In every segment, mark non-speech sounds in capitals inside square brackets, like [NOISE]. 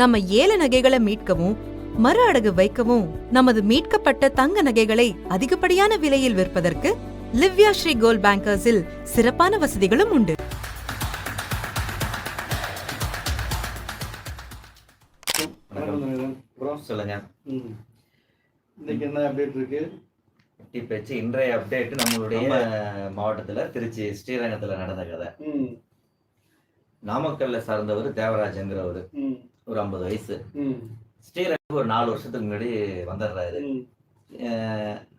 நம்ம ஏல நகைகளை மீட்கவும் மறு அடகு வைக்கவும் நமது மீட்கப்பட்ட தங்க நகைகளை அதிகப்படியான விலையில் விற்பதற்கு லிவ்யா ஸ்ரீ கோல்ட் பேங்கர்ஸில் சிறப்பான வசதிகளும் உண்டு. சொல்லுங்க. இன்னைக்கு என்ன அப்டேட் இருக்கு? குட்டி பேச்சு இன்றைய அப்டேட் நம்மளுடைய மாவட்டத்துல திருச்சி ஸ்ரீரங்கத்துல நடந்த கதை. நாமக்கல்ல சார்ந்தவர் தேவராஜங்கிறவர் ஒரு ஐம்பது வயசு. ஸ்ரீரங்கம் ஒரு நாலு வருஷத்துக்கு முன்னாடி வந்துடுறாரு.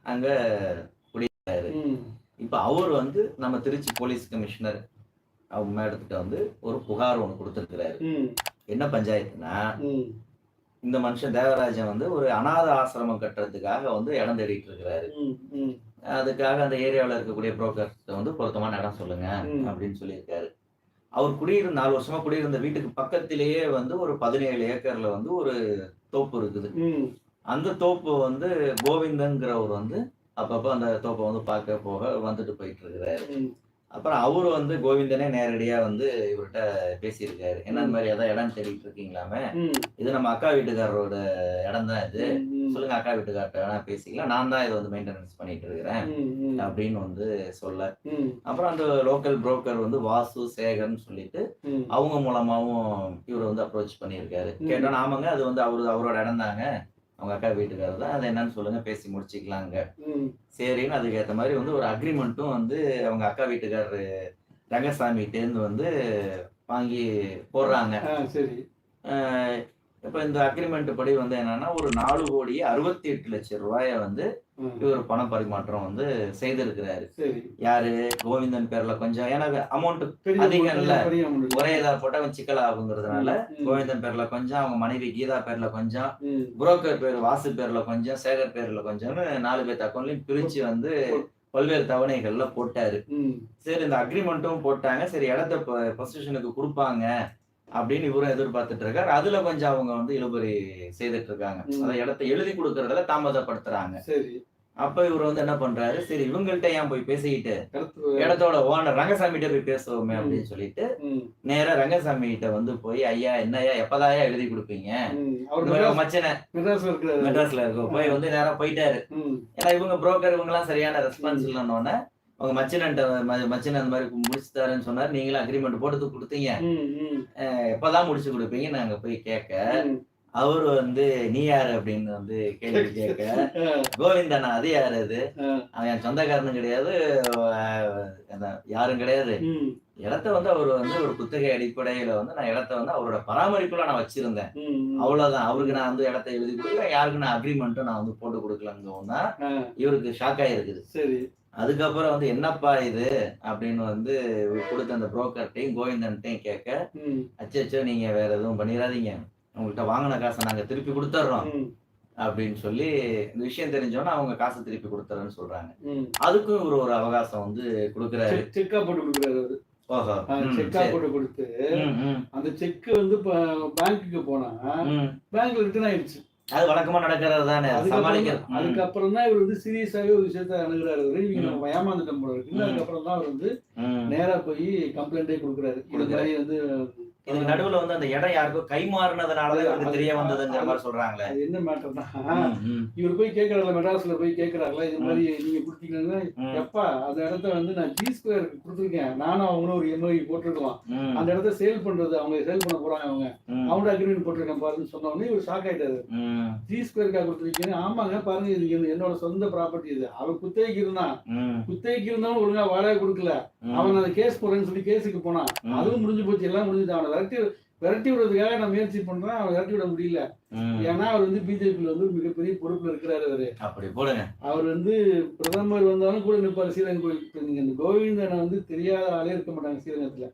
அங்க ம். இப்ப அவர் வந்து நம்ம திருச்சி போலீஸ் கமிஷனர் அவங்க மேடத்துக்கிட்ட வந்து ஒரு புகார் ஒன்று கொடுத்துருக்கிறாரு. என்ன பஞ்சாயத்துனா இந்த மனுஷன் தேவராஜன் வந்து ஒரு அனாத ஆசிரமம் கட்டுறதுக்காக வந்து இடம் தேடிட்டு இருக்கிறாரு. அதுக்காக அந்த ஏரியாவில் இருக்கக்கூடிய புரோக்கர்ஸ் வந்து பொருத்தமான இடம் சொல்லுங்க. அப்படின்னு சொல்லியிருக்காரு. அவர் குடியிருந்த நாலு வருஷமா குடியிருந்த வீட்டுக்கு பக்கத்திலேயே வந்து ஒரு பதினேழு ஏக்கர்ல வந்து ஒரு தோப்பு இருக்குது. அந்த தோப்பு வந்து கோவிந்தங்கிறவர் வந்து அப்பப்போ அந்த தோப்பை வந்து பார்க்க போக வந்துட்டு போயிட்டு இருக்கிறாரு. அப்புறம் அவரு வந்து கோவிந்தனே நேரடியா வந்து இவர்கிட்ட பேசியிருக்காரு. என்ன இந்த மாதிரி ஏதாவது இடம் தேடிட்டு இருக்கீங்களாமே? இது நம்ம அக்கா வீட்டுக்காரரோட இடம் தான் இது. சொல்லுங்க அக்கா வீட்டுக்கார்ட்ட வேணா பேசிக்கலாம். நான் தான் இதை வந்து மெயின்டெனன்ஸ் பண்ணிட்டு இருக்கிறேன் அப்படின்னு வந்து சொல்ல. அப்புறம் அந்த லோக்கல் புரோக்கர் வந்து வாசு சேகர்னு சொல்லிட்டு அவங்க மூலமாவும் இவர் வந்து அப்ரோச் பண்ணியிருக்காரு. கேட்டோம் ஆமாங்க அது வந்து அவரு அவரோட இடம் தாங்க. அவங்க அக்கா வீட்டுக்காரர் தான். அது என்னன்னு சொல்லுங்க பேசி முடிச்சுக்கலாங்க. சரின்னு அதுக்கேற்ற மாதிரி வந்து ஒரு அக்ரிமெண்ட்டும் வந்து அவங்க அக்கா வீட்டுக்காரரு ரங்கசாமிகிட்டேருந்து வந்து வாங்கி போடுறாங்க. சரி. இப்ப இந்த அக்ரிமெண்ட் படி வந்து என்னன்னா ஒரு நாலு கோடியே அறுபத்தி எட்டு லட்சம் ரூபாய வந்து இவர் பண பரிமாற்றம் வந்து செய்திருக்கிறாரு. யாரு? கோவிந்தன் பேர்ல கொஞ்சம் ஏன்னா அமௌண்ட் அதிகம் இல்ல. ஒரே இதா போட்டா அவன் சிக்கல் ஆகுங்கிறதுனால கோவிந்தன் பேர்ல கொஞ்சம் அவங்க மனைவி கீதா பேர்ல கொஞ்சம் புரோக்கர் பேர் வாசு பேர்ல கொஞ்சம் சேகர் பேர்ல கொஞ்சம்னு நாலு பேர் அக்கௌண்ட்லயும் பிரிச்சு வந்து பல்வேறு தவணைகள்ல போட்டாரு. சரி இந்த அக்ரிமெண்ட்டும் போட்டாங்க. சரி இடத்த பொசிஷனுக்கு கொடுப்பாங்க. அப்படின்னு இவரும் எதிர்பார்த்துட்டு இருக்காரு. அதுல கொஞ்சம் அவங்க வந்து இழுபறி செய்துட்டு இருக்காங்க. அதாவது இடத்த எழுதி கொடுக்கறதுல தாமதப்படுத்துறாங்க. அப்ப இவர் வந்து என்ன பண்றாரு? சரி இவங்கள்ட்ட ஏன் போய் பேசிக்கிட்டு இடத்தோட ஓனர் ரங்கசாமிகிட்ட போய் பேசுவோமே. அப்படின்னு சொல்லிட்டு நேரா ரங்கசாமி கிட்ட வந்து போய் ஐயா என்னய்யா எப்பதாயா எழுதி கொடுப்பீங்க? மச்சனை மெட்ராஸ்ல இருக்க போய் வந்து நேரா போயிட்டாரு. ஏன்னா இவங்க புரோக்கர் இவங்க எல்லாம் சரியான ரெஸ்பான்ஸ் இல்லைன்னொன்னே அவங்க மச்சினன்ட்ட ம- மச்சினன் அந்த மாதிரி முடிச்சு தரேன்னு சொன்னாரு. நீங்களும் அக்ரிமெண்ட் போட்டு கொடுத்தீங்க. எப்பதான் முடிச்சு கொடுப்பீங்க. நாங்க போய் கேட்க. அவர் வந்து நீ யாரு? அப்படின்னு வந்து கேள்வி [LAUGHS] கேட்க. கோவிந்தண்ணா அது யாரு அது அவன் என் சொந்தக்காரனும் கிடையாது. யாரும் கிடையாது. இடத்த வந்து அவர் வந்து ஒரு குத்தகை அடிப்படையில வந்து நான் இடத்த வந்து அவரோட பராமரிப்புல நான் வச்சிருந்தேன். அவ்வளவுதான். அவருக்கு நான் வந்து இடத்த எழுதி கொடுக்கல. யாருக்கு நான் அக்ரிமெண்ட்டும் நான் வந்து போட்டு கொடுக்கலன்னு ஆ, இவருக்கு ஷாக் ஆயிருக்குது. சரி. அதுக்கப்புறம் வந்து என்னப்பா இது? அப்படின்னு வந்து கொடுத்த அந்த புரோக்கர்ட்டையும் கோவிந்தன்ட்டையும் கேட்க அச்சோ நீங்க வேற எதுவும் பண்ணிடாதீங்க உங்கள்கிட்ட வாங்கின காசை நாங்க திருப்பி கொடுத்துட்றோம் அப்படின்னு சொல்லி இந்த விஷயம் தெரிஞ்சோன்னா அவங்க காசை திருப்பி கொடுத்துறேன்னு சொல்றாங்க. அதுக்கும் இவர் ஒரு அவகாசம் வந்து கொடுக்குறாரு. செக் செக்கா போட்டு கொடுக்குறாரு செக்கா. போட்டு கொடுத்து அந்த செக் வந்து பேங்க்குக்கு போனா. பேங்க்ல ரிட்டர்ன் ஆயிடுச்சு. அது வழக்கமா நடக்கிறது தானே சமாளிக்கிறது அதுக்கப்புறம் தான் இவர் வந்து சீரியஸாவே ஒரு விஷயத்த அணுகுறாரு. இவங்க. நம்ம ஏமாந்துட்டோம் போல இருக்கு. அதுக்கப்புறம் தான் அவர் வந்து. நேரா போய் கம்ப்ளைண்டே கொடுக்குறாரு இது. மாதிரி வந்து இதுக்கு நடுவுல வந்து அந்த இடம் யாருக்கோ கை மாறினதுனாலதான் இவருக்கு தெரிய வந்ததுங்கிற மாதிரி சொல்றாங்களே. அது என்ன மேட்டர்னா இவர் போய் கேட்கறாருல மெட்ராஸ்ல போய் கேட்கறாருல இது மாதிரி நீங்க கொடுத்தீங்கன்னா எப்பா அந்த இடத்த வந்து நான் ஜி ஸ்கொயருக்கு கொடுத்துருக்கேன். நானும் அவங்களும் ஒரு எம்ஓஇ போட்டிருக்கலாம் ம், அந்த இடத்த சேல் பண்றது அவங்க சேல் பண்ண போறாங்க அவங்க. அவங்க அக்ரிமெண்ட் போட்டிருக்கேன் பாருன்னு சொன்ன உடனே இவர் ஷாக் ஆயிட்டாரு. ஜி ஸ்கொயருக்கா கொடுத்துருக்கீங்க ஆமாங்க பாருங்க இது என்- என்னோட சொந்த ப்ராப்பர்ட்டி இது. அவர் குத்தகைக்கு இருந்தான் குத்தகைக்கு இருந்தவன் ஒழுங்கா வாடகை கொடுக்கல. அவன் அந்த கேஸ் போறேன்னு சொல்லி கேஸுக்கு போனான். அதுவும் முடிஞ்சு போச்சு எல்லாம் முடிஞ்சு அவனை விரட்டி விரட்டி விடுறதுக்காக நான் முயற்சி பண்றேன் அவன் விரட்டி விட முடியல. ஏன்னா அவர் வந்து பிஜேபியில வந்து மிகப்பெரிய பொறுப்புல இருக்கிறாரு அவரு. அப்படி போடுங்க. அவர் வந்து பிரதமர் வந்தாலும் கூட நிற்பாரு ஸ்ரீரங்கம் கோயில் நீங்க இந்த கோவிந்தனை வந்து தெரியாத ஆளே இருக்க மாட்டாங்க ஸ்ரீரங்கத்துல.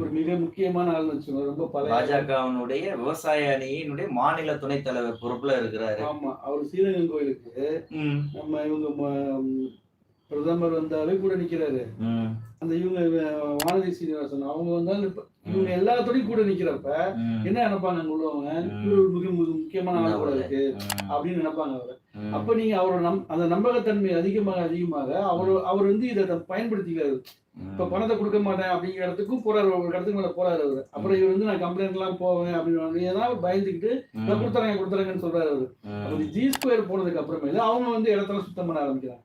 ஒரு மிக முக்கியமான ஆள்னு வச்சுக்கோங்க ரொம்ப பழைய பாஜகவினுடைய விவசாய அணியினுடைய மாநில துணைத் தலைவர் பொறுப்புல இருக்கிறாரு. ஆமா அவர் ஸ்ரீரங்கம் கோயிலுக்கு நம்ம இவங்க பிரதமர் வந்தாலே கூட நிக்கிறாரு. அந்த இவங்க வானதி சீனிவாசன் அவங்க வந்தாலும் இவங்க எல்லாத்தோடையும் கூட நிக்கிறப்ப என்ன நினைப்பாங்க அங்க உள்ளவங்க? மிக மிக முக்கியமான ஆள் கூட இருக்கு அப்படின்னு நினைப்பாங்க அவர். அப்ப நீங்க அவரோட நம் அந்த நம்பகத்தன்மை அதிகமாக அதிகமாக அவர் அவர் வந்து இதை பயன்படுத்திக்கிறாரு. இப்ப பணத்தை கொடுக்க மாட்டேன் அப்படிங்கிற இடத்துக்கும் போறாரு ஒரு இடத்துக்கு மேல போறாரு அவரு. அப்புறம் இவர் வந்து நான் கம்ப்ளைண்ட் எல்லாம் போவேன் அப்படின்னு ஏதாவது பயந்துக்கிட்டு நான் கொடுத்துறேன் கொடுத்துறேங்கன்னு சொல்றாரு அவரு. அப்ப ஜி ஸ்கொயர் போனதுக்கு அப்புறமேல அவங்க வந்து இடத்தெல்லாம் சுத்தம் பண்ண ஆரம்பிக்கிறாங்க.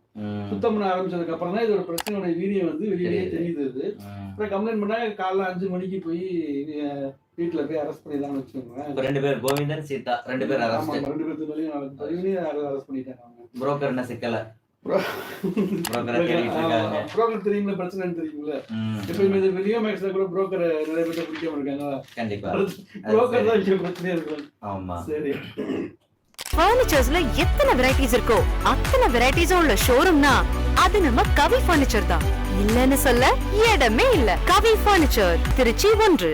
சுத்தம் பண்ண ஆரம்பிச்சதுக்கு அப்புறம் தான் இது ஒரு பிரச்சனையோட வீடியோ வந்து வெளியே தெரியுது இது. அப்புறம் கம்ப்ளைண்ட் பண்ணா காலைல அஞ்சு மணிக்கு போய் வீட்டுல போய் அரெஸ்ட் பண்ணிடலாம்னு வச்சுக்கோங்களேன். இப்ப ரெண்டு பேர் கோவிந்தன் சீதா ரெண்டு பேர் ரெண்டு பேர்த்து மேலேயும் அரெஸ்ட் பண்ணிட்டாங்க புரோக்கர் என்ன சிக்கல? புரோக்கரை தேடிட்டு இருக்காங்க புரோக்கர் தெரியுமில்ல பிரச்சனைன்னு தெரியுமில்ல ம், எப்பயுமே இந்த வெளியோ மேக்ஸ்ல கூட புரோக்கர் நிறைய பேர் பிடிக்காம இருக்காங்க. கண்டிப்பா. அது புரோக்கர் சரி. தான் இங்க பிரச்சனையா இருக்கும் ஆமா. சரி. ஃபர்னிச்சர்ஸ்ல எத்தனை வெரைட்டிஸ் இருக்கோ அத்தனை வெரைட்டிஸும் உள்ள ஷோரூம்னா அது நம்ம கவி ஃபர்னிச்சர் தான். இல்லன்னு சொல்ல இடமே இல்ல. கவி ஃபர்னிச்சர் திருச்சி ஒன்று.